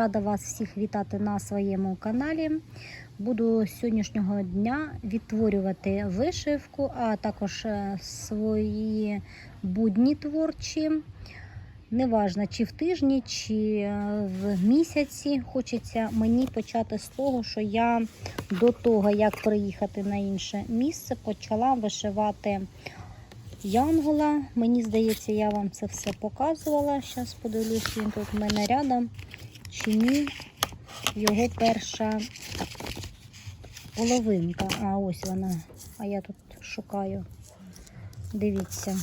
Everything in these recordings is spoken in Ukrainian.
Рада вас всіх вітати на своєму каналі. Буду з сьогоднішнього дня відтворювати вишивку, а також е, свої будні творчі. Неважно, чи в тижні, чи е, в місяці. Хочеться мені почати з того, що я до того, як приїхати на інше місце, почала вишивати Янгола. Мені здається, я вам це все показувала. Зараз подивлюсь, він тут в мене рядом. Чи ні, його перша половинка. А ось вона. А я тут шукаю. Дивіться.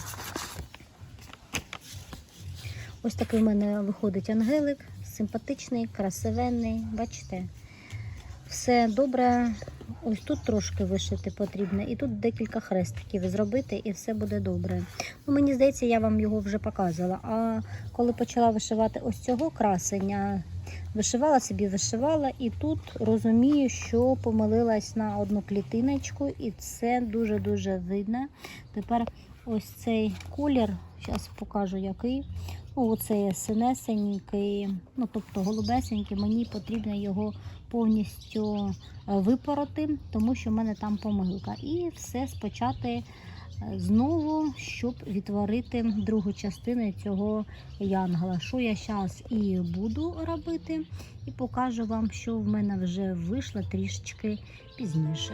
Ось такий в мене виходить ангелик. Симпатичний, красивенний. Бачите? Все добре. Ось тут трошки вишити потрібно, і тут декілька хрестиків зробити, і все буде добре. Ну, Мені здається, я вам його вже показувала. А коли почала вишивати ось цього красення, вишивала собі, вишивала, і тут розумію, що помилилась на одну клітиночку, і це дуже-дуже видно. Тепер ось цей колір, зараз покажу який. Ну, оцей синесенький, ну тобто голубесенький, мені потрібно його повністю випороти, тому що в мене там помилка. І все спочати знову, щоб відтворити другу частину цього янгла, Що я зараз і буду робити, і покажу вам, що в мене вже вийшло трішечки пізніше.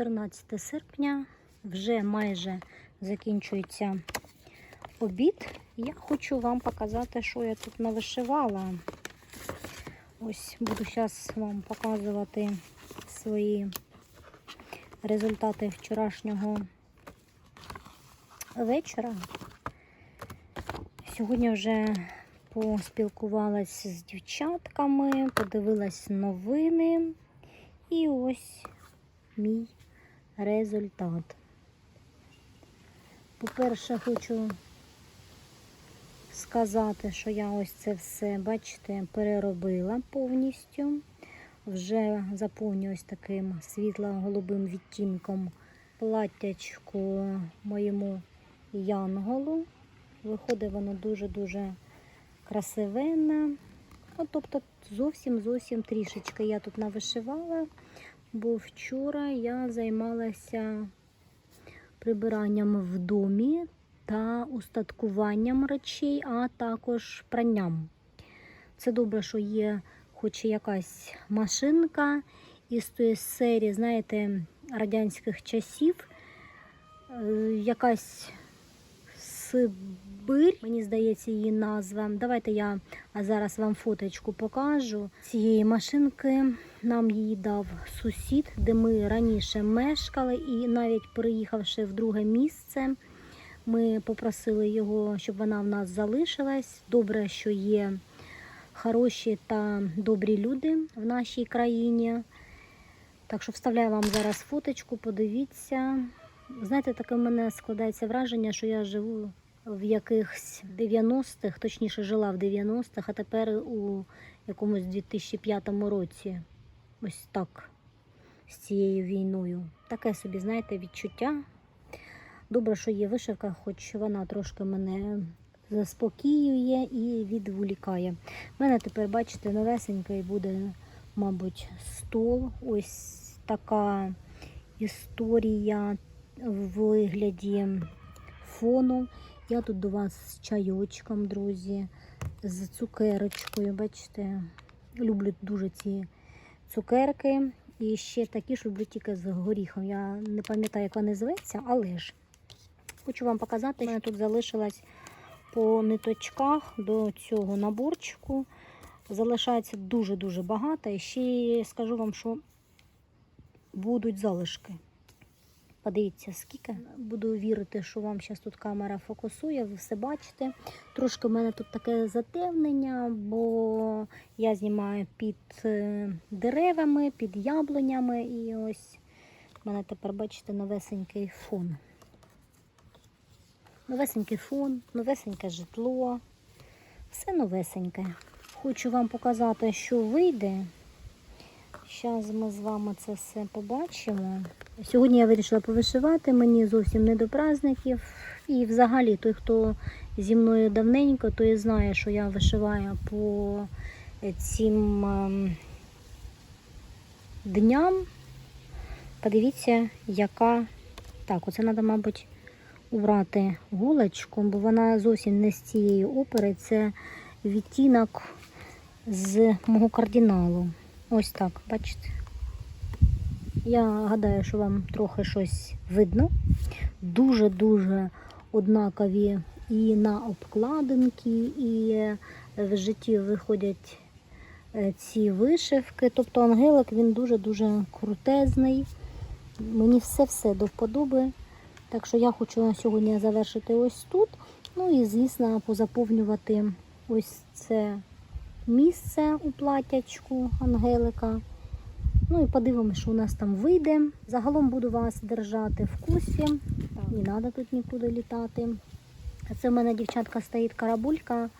14 серпня, вже майже закінчується обід. Я хочу вам показати, що я тут навишивала. Ось буду зараз вам показувати свої результати вчорашнього вечора. Сьогодні вже поспілкувалась з дівчатками, подивилась новини. І ось мій результат. По-перше, хочу сказати, що я ось це все, бачите, переробила повністю. Вже заповню таким світло-голубим відтінком платтячку моєму янголу. Виходить воно дуже-дуже красивенне. От, тобто зовсім-зовсім трішечки я тут навишивала, бо вчора я займалася прибиранням в домі та устаткуванням речей, а також пранням. Це добре, що є хоч якась машинка із тої серії, знаєте, радянських часів, якась Сибир, мені здається, її назва. Давайте я зараз вам фоточку покажу. Цієї машинки нам її дав сусід, де ми раніше мешкали, і навіть приїхавши в друге місце, ми попросили його, щоб вона в нас залишилась. Добре, що є хороші та добрі люди в нашій країні. Так що вставляю вам зараз фоточку, подивіться. Знаєте, таке в мене складається враження, що я живу в якихось 90-х, точніше жила в 90-х, а тепер у якомусь 2005 році. Ось так з цією війною. Таке собі, знаєте, відчуття. Добре, що є вишивка, хоч вона трошки мене заспокоює і відволікає. У мене тепер, бачите, новесенький буде, мабуть, стол. Ось така історія в вигляді фону. Я тут до вас з чайочком, друзі, з цукерочкою. Бачите, люблю дуже ці цукерки. І ще такі ж люблю тільки з горіхом. Я не пам'ятаю, як вони зветься, але ж хочу вам показати, що тут залишилась по ниточках до цього наборчику. Залишається дуже-дуже багато. І ще скажу вам, що будуть залишки. Подивіться, скільки. Буду вірити, що вам зараз тут камера фокусує, ви все бачите. Трошки в мене тут таке затемнення, бо я знімаю під е, деревами, під яблунями. І ось в мене тепер, бачите, новесенький фон. Новесенький фон, новесеньке житло. Все новесеньке. Хочу вам показати, що вийде. Зараз ми з вами це все побачимо. Сьогодні я вирішила повишивати, мені зовсім не до праздників. І взагалі той, хто зі мною давненько, той знає, що я вишиваю по цим ем, дням. Подивіться, яка. Так, оце треба, мабуть, убрати гулочку, бо вона зовсім не з цієї опери. Це відтінок з мого кардиналу. Ось так, бачите? Я гадаю, що вам трохи щось видно. Дуже-дуже однакові і на обкладинки, і в житті виходять е, ці вишивки. Тобто ангелик він дуже-дуже крутезний. Мені все-все до вподоби. Так що я хочу сьогодні завершити ось тут. Ну і, звісно, позаповнювати ось це місце у платячку Ангелика. Ну і подивимося, що у нас там вийде. Загалом буду вас держати в курсі. Не треба тут нікуди літати. А Це в мене дівчатка стоїть карабулька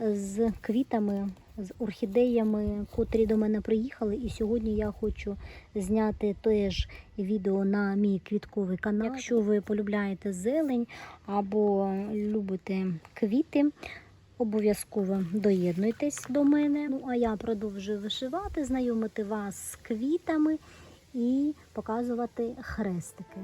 з квітами, з орхідеями, котрі до мене приїхали. І сьогодні я хочу зняти теж відео на мій квітковий канал. Якщо ви полюбляєте зелень або любите квіти, Обов'язково доєднуйтесь до мене. Ну а я продовжую вишивати, знайомити вас з квітами і показувати хрестики.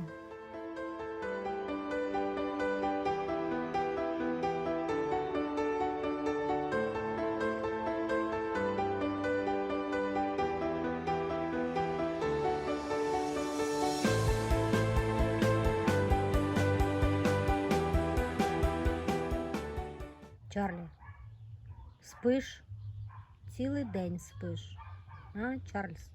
Спиш? Цілий день спиш. А, Чарльз?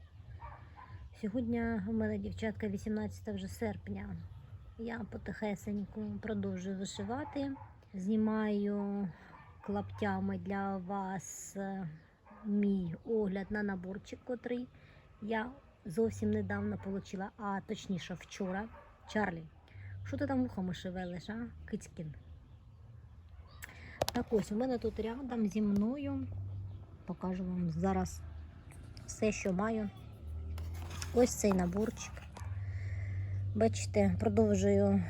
Сьогодні у мене дівчатка 18 вже серпня. Я потихесеньку продовжую вишивати. Знімаю клаптями для вас е, мій огляд на наборчик, котрий я зовсім недавно отримала, а точніше вчора. Чарлі, що ти там вухами шевелиш, а? Кицькін. Так ось у мене тут рядом зі мною. Покажу вам зараз все, що маю. Ось цей наборчик. Бачите, продовжую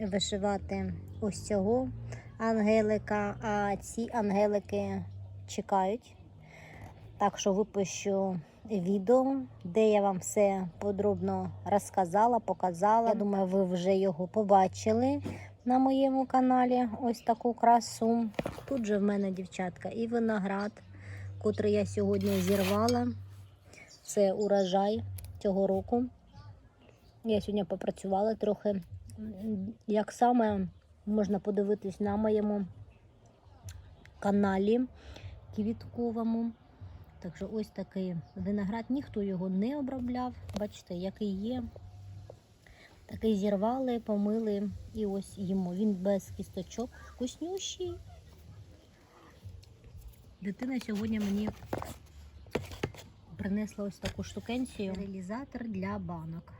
вишивати ось цього ангелика, а ці ангелики чекають. Так що випущу відео, де я вам все подробно розказала, показала. Я думаю, ви вже його побачили на моєму каналі ось таку красу. Тут же в мене, дівчатка, і виноград, котрий я сьогодні зірвала. Це урожай цього року. Я сьогодні попрацювала трохи. Як саме можна подивитись на моєму каналі квітковому. Так що ось такий виноград, ніхто його не обробляв. Бачите, який є. Такий зірвали, помили і ось їмо. Він без кісточок, вкуснющий. Дитина сьогодні мені принесла ось таку штукенцію. Реалізатор для банок.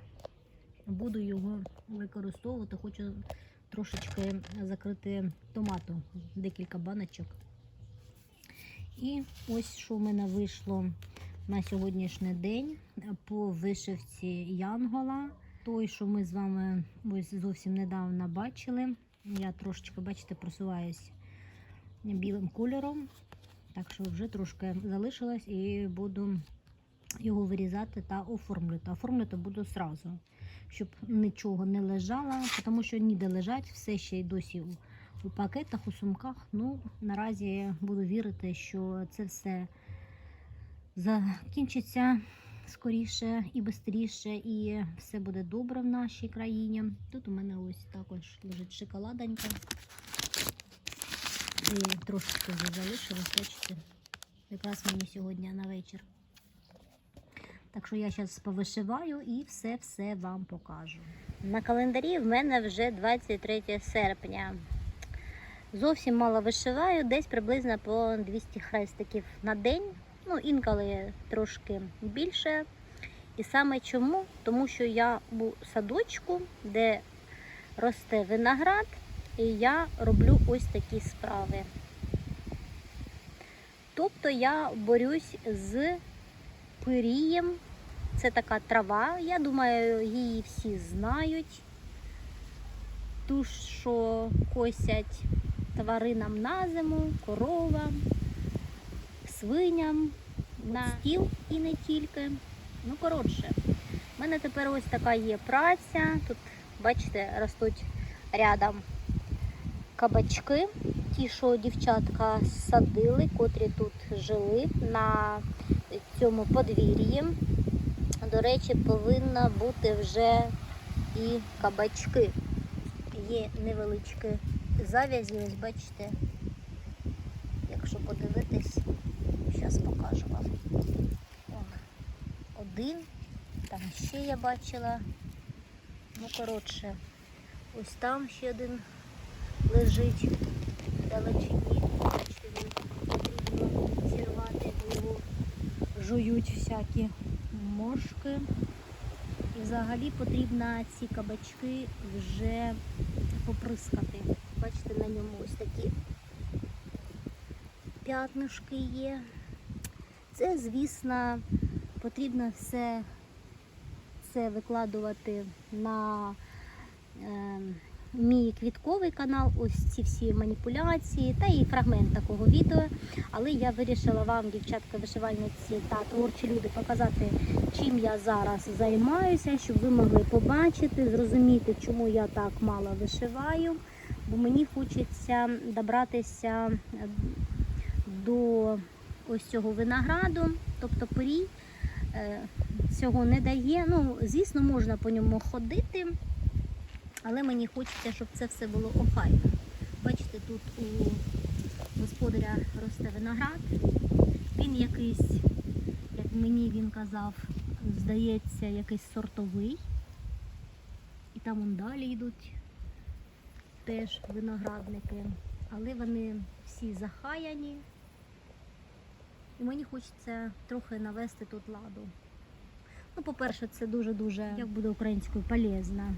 Буду його використовувати. Хочу трошечки закрити томату, декілька баночок. І ось що в мене вийшло на сьогоднішній день по вишивці Янгола. Той, що ми з вами ось зовсім недавно бачили. Я трошечки, бачите, просуваюсь білим кольором. Так що вже трошки залишилось і буду його вирізати та оформлювати. Оформлювати буду одразу, щоб нічого не лежало, тому що ніде лежать, все ще й досі у, у пакетах, у сумках. Ну, наразі буду вірити, що це все закінчиться скоріше і швидше, і все буде добре в нашій країні. Тут у мене ось також лежить шоколадонька. І трошечки вже залишилось, бачите. Якраз мені сьогодні на вечір. Так що я зараз повишиваю і все-все вам покажу. На календарі в мене вже 23 серпня. Зовсім мало вишиваю, десь приблизно по 200 хрестиків на день. Ну, інколи трошки більше. І саме чому? Тому що я у садочку, де росте виноград, і я роблю ось такі справи. Тобто я борюсь з пирієм. Це така трава, я думаю, її всі знають. Ту, що косять тваринам на зиму, коровам, свиням, на стіл і не тільки. Ну, коротше, в мене тепер ось така є праця. Тут, бачите, ростуть рядом кабачки, ті, що дівчатка садили, котрі тут жили на цьому подвір'ї. До речі, повинна бути вже і кабачки. Є невеличкі завязі, ось бачите, якщо подивитись, зараз покажу вам. О, один, там ще я бачила. Ну, коротше, ось там ще один лежить далечині. Потрібно зірвати, його жують всякі мошки. І взагалі потрібно ці кабачки вже поприскати. Бачите, на ньому ось такі п'ятнишки є. Це, звісно, потрібно все це викладувати на е, мій квітковий канал, ось ці всі маніпуляції та і фрагмент такого відео. Але я вирішила вам, дівчатка вишивальниці та творчі люди, показати, чим я зараз займаюся, щоб ви могли побачити, зрозуміти, чому я так мало вишиваю. Бо мені хочеться добратися до ось цього винограду, тобто порій е, цього не дає. Ну, звісно, можна по ньому ходити, але мені хочеться, щоб це все було охайно. Бачите, тут у господаря росте виноград. Він якийсь, як мені він казав, здається, якийсь сортовий. І там он далі йдуть теж виноградники. Але вони всі захаяні. І мені хочеться трохи навести тут ладу. Ну, по-перше, це дуже-дуже, як буде українською, полезно.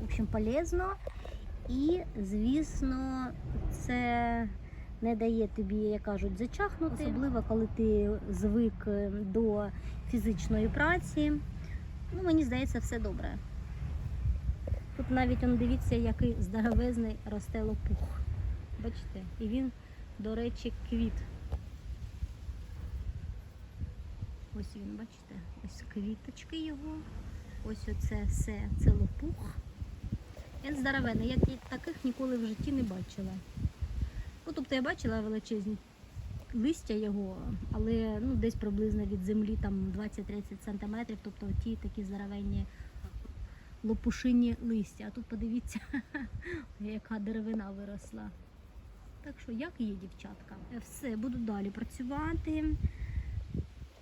В общем, полезно. І, звісно, це не дає тобі, як кажуть, зачахнути. Особливо, коли ти звик до фізичної праці. Ну, мені здається, все добре. Тут навіть он дивіться, який здоровезний росте лопух. Бачите? І він, до речі, квіт. Ось він, бачите, ось квіточки його. Ось оце все, це лопух. Він здоровенний, я таких ніколи в житті не бачила. Ну, тобто я бачила величезні листя його, але ну, десь приблизно від землі там 20-30 сантиметрів, тобто ті такі здоровенні лопушинні листя. А тут подивіться, яка деревина виросла. Так що, як є, дівчатка? Все, буду далі працювати.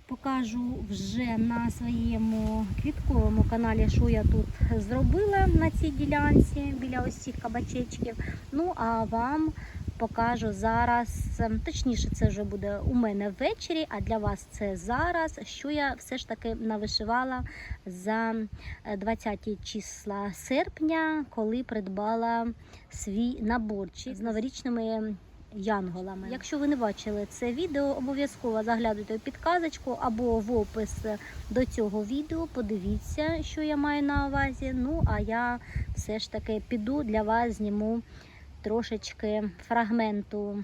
Покажу вже на своєму квітковому каналі, що я тут зробила на цій ділянці біля ось цих кабачечків. Ну, а вам покажу зараз, ем, точніше, це вже буде у мене ввечері, а для вас це зараз, що я все ж таки навишивала за е, 20 числа серпня, коли придбала свій наборчик з новорічними янголами. Якщо ви не бачили це відео, обов'язково заглядуйте у підказочку або в опис до цього відео. Подивіться, що я маю на увазі. Ну, а я все ж таки піду для вас зніму трошечки фрагменту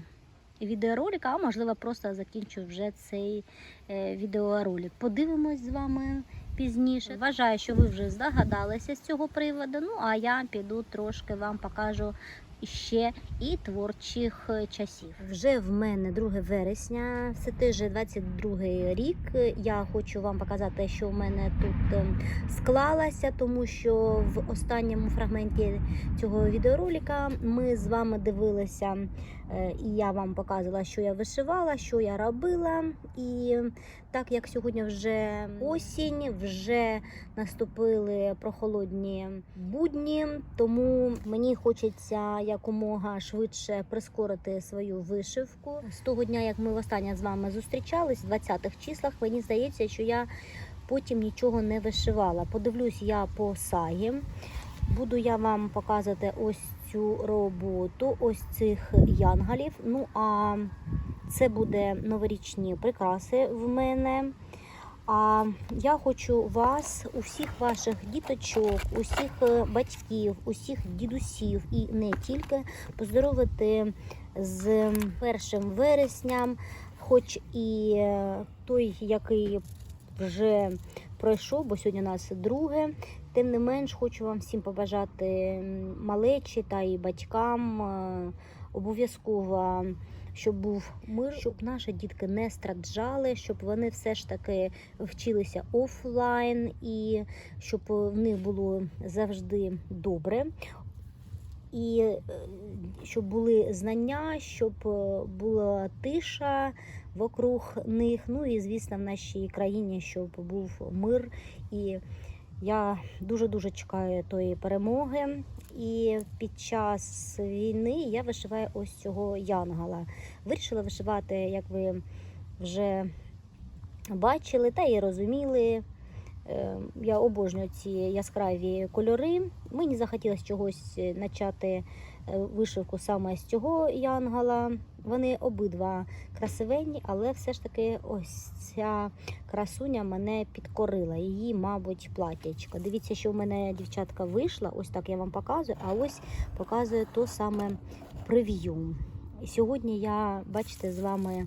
відеоролика, а можливо просто закінчу вже цей е, відеоролик. Подивимось з вами пізніше. Вважаю, що ви вже здогадалися з цього приводу. Ну а я піду трошки вам покажу ще і творчих е, часів. Вже в мене 2 вересня, все теж же 22 рік. Я хочу вам показати, що в мене тут е, склалося, тому що в останньому фрагменті цього відеоролика ми з вами дивилися І я вам показувала, що я вишивала, що я робила. І так як сьогодні вже осінь, вже наступили прохолодні будні, тому мені хочеться якомога швидше прискорити свою вишивку. З того дня, як ми востаннє з вами зустрічались, в 20-х числах, мені здається, що я потім нічого не вишивала. Подивлюсь я по сагі. Буду я вам показувати ось цю роботу, ось цих янгалів. Ну а це буде новорічні прикраси в мене. А я хочу вас, усіх ваших діточок, усіх е, батьків, усіх дідусів і не тільки поздоровити з першим вересням, хоч і е, той, який вже пройшов, бо сьогодні у нас друге. Тим не менш, хочу вам всім побажати малечі та і батькам е, обов'язково, щоб був мир, щоб наші дітки не страждали, щоб вони все ж таки вчилися офлайн і щоб в них було завжди добре. І е, щоб були знання, щоб е, була тиша вокруг них. Ну і звісно, в нашій країні, щоб був мир. І я дуже дуже чекаю тої перемоги. І під час війни я вишиваю ось цього янгала. Вирішила вишивати, як ви вже бачили та і розуміли. Е, Я обожнюю ці яскраві кольори. Мені захотілося чогось е, почати вишивку саме з цього янгала. Вони обидва красивенні, але все ж таки ось ця красуня мене підкорила. Її, мабуть, платячко. Дивіться, що в мене дівчатка вийшла. Ось так я вам показую, а ось показую то саме прев'ю. Сьогодні я, бачите, з вами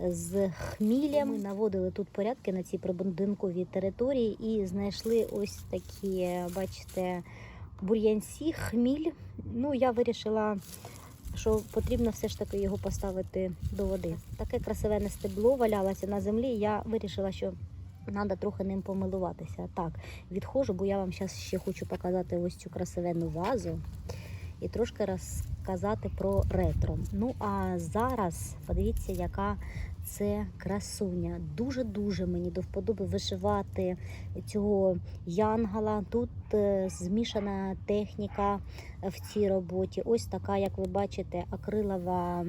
з хмілем. Ми наводили тут порядки на цій прибудинковій території і знайшли ось такі, бачите, бур'янці, хміль. Ну, я вирішила, що потрібно все ж таки його поставити до води. Таке красиве стебло валялося на землі. Я вирішила, що треба трохи ним помилуватися. Так, відходжу, бо я вам зараз ще хочу показати ось цю красивенну вазу і трошки розказати про ретро. Ну а зараз подивіться, яка це красуня. Дуже-дуже мені до вподоби вишивати цього янгала. Тут е, змішана техніка в цій роботі. Ось така, як ви бачите, акрилова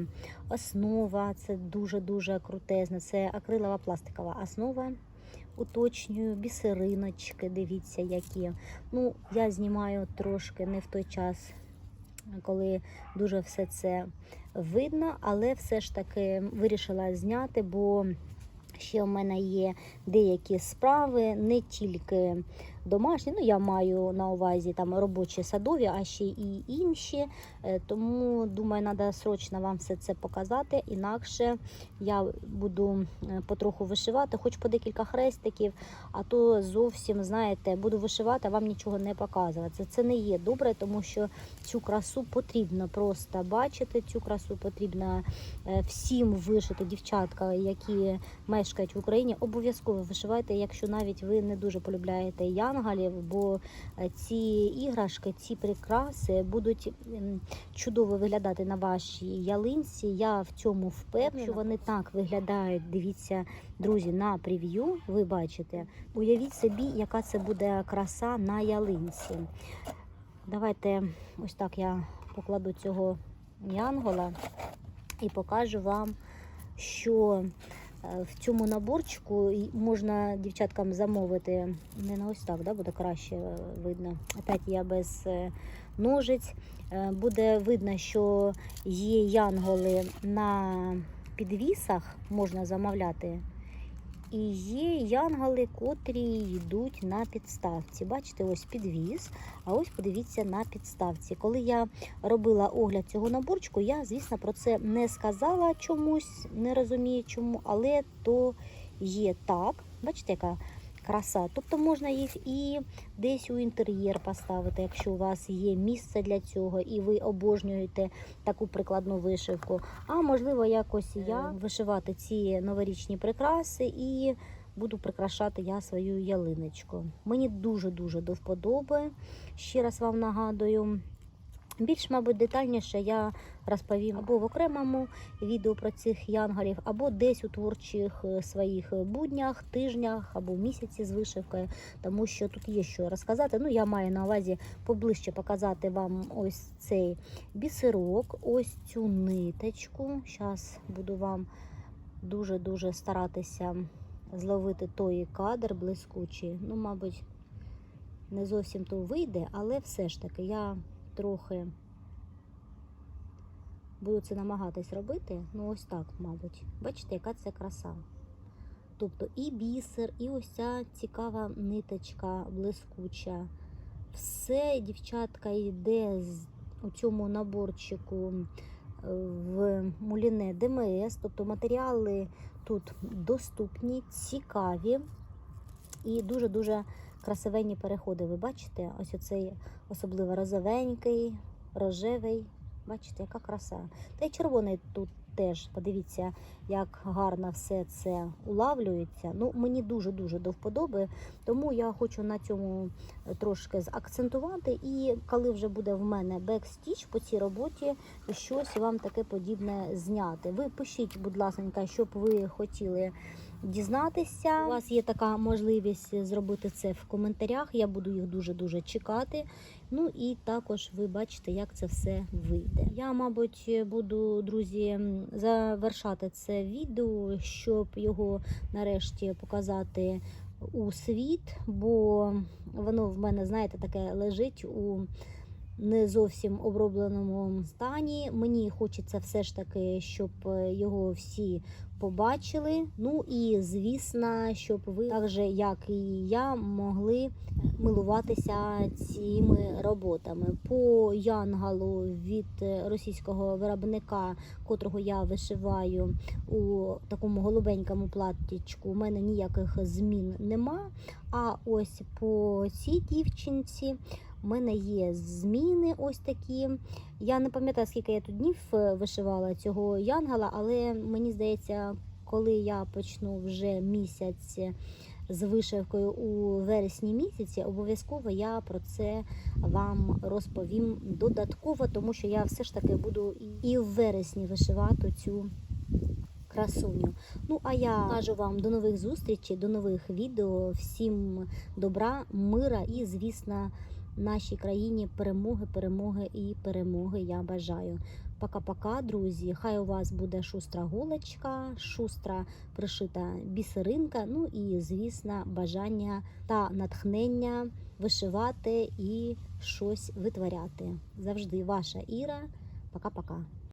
основа. Це дуже-дуже крутезна. Це акрилова пластикова основа. Уточнюю, бісериночки, дивіться, які. Ну, я знімаю трошки не в той час, коли дуже все це видно, але все ж таки вирішила зняти, бо ще в мене є деякі справи, не тільки домашні. Ну, я маю на увазі там робочі садові, а ще і інші. Е, Тому думаю, треба срочно вам все це показати. Інакше я буду потроху вишивати, хоч по декілька хрестиків, а то зовсім, знаєте, буду вишивати, а вам нічого не показувати. Це, не є добре, тому що цю красу потрібно просто бачити. Цю красу потрібно е, всім вишити, дівчатка, які мешкають в Україні. Обов'язково вишивайте, якщо навіть ви не дуже полюбляєте янгалів, бо е, ці іграшки, ці прикраси будуть чудово виглядати на вашій ялинці. Я в цьому впевнена, що вони так виглядають. Дивіться, друзі, на прев'ю. Ви бачите. Уявіть собі, яка це буде краса на ялинці. Давайте ось так я покладу цього янгола і покажу вам, що в цьому наборчику можна дівчаткам замовити не на ось так, да, буде краще е, видно. Опять я без е, ножиць. Е, Буде видно, що є янголи на підвісах, можна замовляти. І є янголи, котрі йдуть на підставці. Бачите, ось підвіз. а ось подивіться на підставці. Коли я робила огляд цього наборчику, я, звісно, про це не сказала чомусь, не розумію чому, але то є так. Бачите, яка краса. Тобто можна їх і десь у інтер'єр поставити, якщо у вас є місце для цього, і ви обожнюєте таку прикладну вишивку. А можливо, якось я вишивати ці новорічні прикраси і буду прикрашати я свою ялиночку. Мені дуже-дуже до вподоби. Ще раз вам нагадую. Більш, мабуть, детальніше я розповім або в окремому відео про цих янголів, або десь у творчих е, своїх буднях, тижнях або місяці з вишивкою, тому що тут є що розказати. Ну, я маю на увазі поближче показати вам ось цей бісерок, ось цю ниточку. Зараз буду вам дуже-дуже старатися зловити той кадр блискучий. Ну, мабуть, не зовсім то вийде, але все ж таки я трохи буду це намагатись робити. Ну, ось так, мабуть. Бачите, яка це краса. Тобто і бісер, і ось ця цікава ниточка блискуча. Все, дівчатка, йде з у цьому наборчику е, в муліне ДМС. Тобто матеріали тут доступні, цікаві і дуже-дуже красивенні переходи. Ви бачите? Ось оцей особливо розовенький, рожевий. Бачите, яка краса. Та й червоний тут теж. Подивіться, як гарно все це улавлюється. Ну, мені дуже-дуже до вподоби, тому я хочу на цьому трошки заакцентувати. І коли вже буде в мене бекстіч по цій роботі, щось вам таке подібне зняти. Ви пишіть, будь ласка, щоб ви хотіли дізнатися. У вас є така можливість зробити це в коментарях. Я буду їх дуже-дуже чекати. Ну і також ви бачите, як це все вийде. Я, мабуть, буду, друзі, завершати це відео, щоб його нарешті показати у світ, бо воно в мене, знаєте, таке лежить у не зовсім обробленому стані. Мені хочеться все ж таки, щоб його всі побачили. Ну і звісно, щоб ви так же, як і я, могли милуватися цими роботами. По янгалу від російського виробника, котрого я вишиваю у такому голубенькому платтячку, у мене ніяких змін нема. А ось по цій дівчинці. У мене є зміни ось такі. Я не пам'ятаю, скільки я тут днів е, вишивала цього янгала, але мені здається, коли я почну вже місяць з вишивкою у вересні місяці, обов'язково я про це вам розповім додатково, тому що я все ж таки буду і в вересні вишивати цю красуню. Ну, а я кажу вам до нових зустрічей, до нових відео. Всім добра, мира і, звісно, нашій країні перемоги, перемоги і перемоги. Я бажаю. Пока-пока, друзі. Хай у вас буде шустра голочка, шустра пришита бісеринка. Ну і, звісно, бажання та натхнення вишивати і щось витворяти. Завжди ваша Іра. Пока-пока.